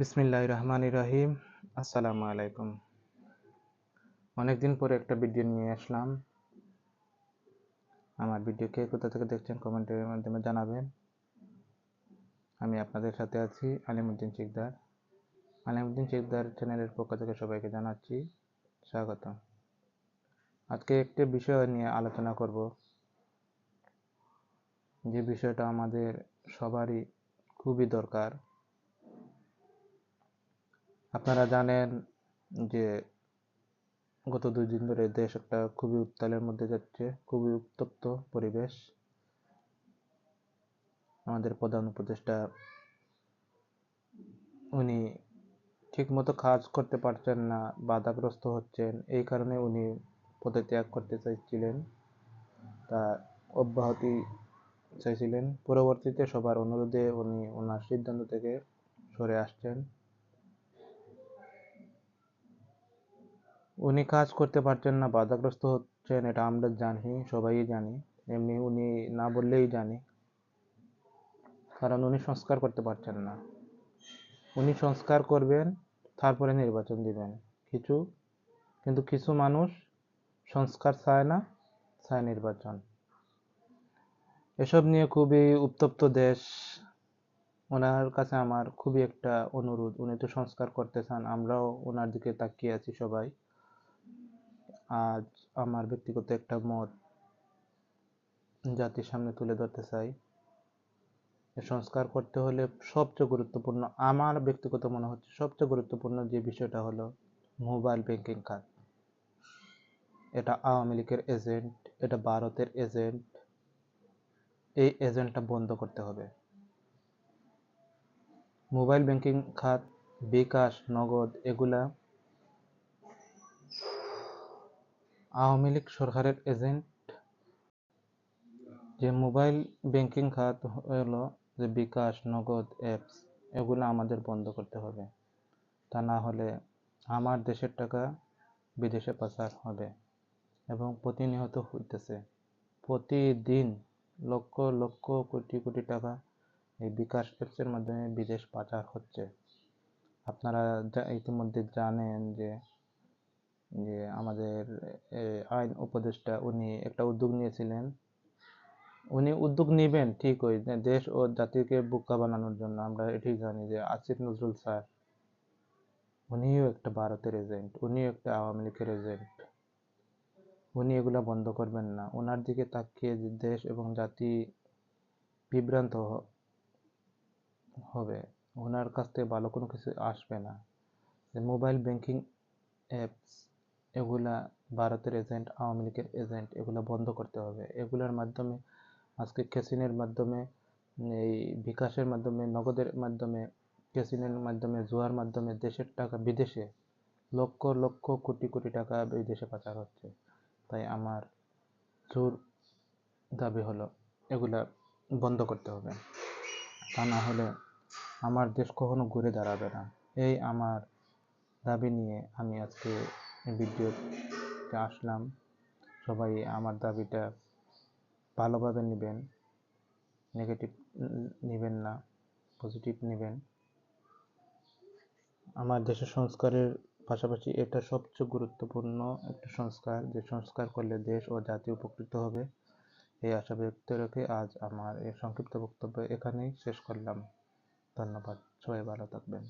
বিসমিল্লাহ রহমান রহিম। আসসালামু আলাইকুম। অনেকদিন পরে একটা ভিডিও নিয়ে আসলাম। আমার ভিডিও কে কোথা থেকে দেখছেন কমেন্টের মাধ্যমে জানাবেন। আমি আপনাদের সাথে আছি আলিমুদ্দিন শিকদার। আলিমুদ্দিন শিকদার চ্যানেলের পক্ষ থেকে সবাইকে জানাচ্ছি স্বাগত আজকে একটি বিষয় নিয়ে আলোচনা করব। যে বিষয়টা আমাদের সবারই খুবই দরকার। আপনারা জানেন যে গত দুই দিন ধরে দেশ একটা খুবই উত্তালের মধ্যে যাচ্ছে, খুবই উত্তপ্ত পরিবেশ। আমাদের প্রধান উপদেষ্টা, উনি ঠিক মতো কাজ করতে পারছেন না, বাধাগ্রস্ত হচ্ছেন। এই কারণে উনি পদে ত্যাগ করতে চাইছিলেন। তা অব্যাহতি চাইছিলেন। পরবর্তীতে সবার অনুরোধে উনি ওনার সিদ্ধান্ত থেকে সরে আসছেন। উনি কাজ করতে পারছেন না, বাধাগ্রস্ত হচ্ছেন, এটা আমরা জানি সবাই জানি। এমনি উনি না বললেই জানি। কারণ উনি সংস্কার করতে পারছেন না। উনি সংস্কার করবেন, তারপরে নির্বাচন দিবেন। কিছু, কিন্তু কিছু মানুষ সংস্কার চায় না, চায় নির্বাচন। এসব নিয়ে খুবই উত্তপ্ত দেশ। ওনার কাছে আমার খুবই একটা অনুরোধ। উনি তো সংস্কার করতে চান, আমরাও ওনার দিকে তাকিয়ে আছি সবাই। আজ আমার ব্যক্তিগত একটা মত জাতির সামনে তুলে ধরতে চাই। সংস্কার করতে হলে সবচেয়ে গুরুত্বপূর্ণ, আমার ব্যক্তিগত মনে হচ্ছে সবচেয়ে গুরুত্বপূর্ণ যে বিষয়টা হলো মোবাইল ব্যাংকিং খাত এটা আওয়ামী লীগের এজেন্ট এটা ভারতের এজেন্ট এই এজেন্টটা বন্ধ করতে হবে। মোবাইল ব্যাংকিং খাত বিকাশ, নগদ, এগুলা আওয়ামী লীগ সরকারের এজেন্ট যে মোবাইল ব্যাংকিং খাত হলো, যে বিকাশ, নগদ অ্যাপস এগুলো আমাদের বন্ধ করতে হবে। তা না হলে আমার দেশের টাকা বিদেশে পাচার হবে এবং প্রতিনিয়ত হইতেছে। প্রতিদিন লক্ষ লক্ষ কোটি কোটি টাকা এই বিকাশ অ্যাপসের মাধ্যমে বিদেশ পাচার হচ্ছে। আপনারা ইতিমধ্যে জানেন যে যে আমাদের আইন উপদেষ্টা উনি একটা উদ্যোগ নিয়েছিলেন। উনি উদ্যোগ নেবেন ঠিক ওই দেশ ও জাতিকে বুকা বানানোর জন্য। আমরা এটি জানি যে আসিফ নজরুল স্যার, উনিও একটা ভারতের এজেন্ট উনিও একটা আওয়ামী লীগের এজেন্ট উনি এগুলা বন্ধ করবেন না। ওনার দিকে তাকিয়ে দেশ এবং জাতি বিভ্রান্ত হবে। ওনার কাছ থেকে ভালো কোনো কিছু আসবে না। মোবাইল ব্যাংকিং অ্যাপস এগুলা ভারতের এজেন্ট আওয়ামী লীগের এজেন্ট এগুলো বন্ধ করতে হবে। এগুলোর মাধ্যমে, আজকে ক্যাসিনের মাধ্যমে, এই বিকাশের মাধ্যমে, নগদের মাধ্যমে ক্যাসিনের মাধ্যমে, জুয়ার মাধ্যমে দেশের টাকা, বিদেশে লক্ষ লক্ষ কোটি কোটি টাকা বিদেশে পাচার হচ্ছে। তাই আমার জোর দাবি হলো, এগুলা বন্ধ করতে হবে। তা না হলে আমার দেশ কখনো ঘুরে দাঁড়াবে না। এই আমার দাবি নিয়ে আমি আজকে ভিডিওতে আসলাম। সবাই আমার দাবিটা ভালোভাবে নেবেন নেগেটিভ নেবেন না পজিটিভ নেবেন। আমার দেশের সংস্কারের পাশাপাশি এটা সবচেয়ে গুরুত্বপূর্ণ একটা সংস্কার, যে সংস্কার করলে দেশ ও জাতি উপকৃত হবে। এই আশা ব্যক্ত রেখে আজ আমার এই সংক্ষিপ্ত বক্তব্য এখানেই শেষ করলাম। ধন্যবাদ। সবাই ভালো থাকবেন।